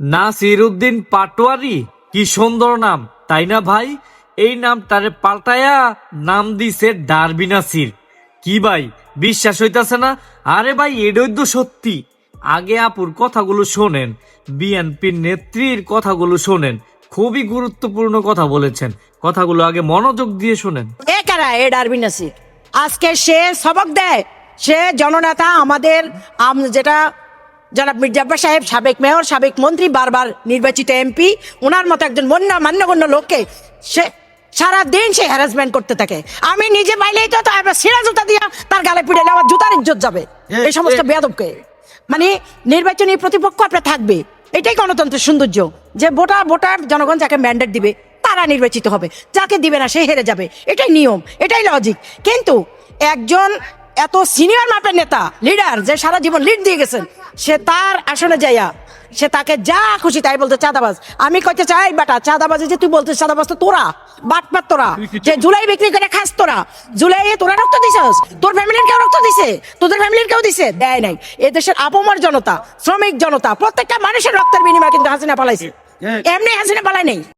নাসির উদ্দিন পাটোয়ারি? কি সুন্দর নাম, তাই না ভাই? এই নাম তারে পাল্টায়া নাম দিছে ডারবি নাসির। কি ভাই, বিশ্বাস হইতাছে না? আরে ভাই, এডই তো সত্যি। আগে আপুর কথাগুলো শোনেন, বিএনপির নেত্রীর কথাগুলো শোনেন, খুবই গুরুত্বপূর্ণ কথা বলেছেন। কথাগুলো আগে মনোযোগ দিয়ে শোনেন। এ কারা এ ডারবি নাসির? আজকে সে সবক দেয়, সে জননেতা আমাদের, আম- যেটা জনাব মির্জাব্বা সাহেব সাবেক মেয়র সাবেক মন্ত্রী বারবার নির্বাচিত এমপি ওনার মতো একজন মন্য মান্যগণ্য লোককে সে সারা দিন সে হ্যারাসমেন্ট করতে থাকে। আমি নিজে পাইলেই তো তার সিরা জুতা দিয়া তার গালে পিড়ে আমার জুতার ইজ্জত যাবে। এই সমস্ত বেয়াদবকে। মানে নির্বাচনী প্রতিপক্ষ আপনার থাকবে। এটাই গণতন্ত্রের সৌন্দর্য। যে ভোটার ভোটার জনগণ যাকে ম্যান্ডেট দিবে তারা নির্বাচিত হবে। যাকে দিবে না সে হেরে যাবে। এটাই নিয়ম এটাই লজিক কিন্তু একজন এত সিনিয়র মাপের নেতা লিডার যে সারা জীবন লিড দিয়ে গেছেন সে তার আসনে যাইয়া সে তাকে যা খুশি তাই বলতে চাঁদাবাজ। আমি কইতে চাই বাটা চাঁদাবাজি যে তুই বলতে চাঁদাবাজ তো তোরা বাটপাত তোরা। যে জুলাই বিক্রি করে খাস তোরা। জুলাই তোরা রক্ত দিছস? তোর ফ্যামিলির কেউ রক্ত দিছে? তোদের ফ্যামিলির কেউ দিছে? দেয় নাই। এ দেশের আপমর জনতা শ্রমিক জনতা প্রত্যেকটা মানুষের রক্তের বিনিময়ে কিন্তু হাসিনা পালাইছে। এমনি হাসিনা পালাই নেই।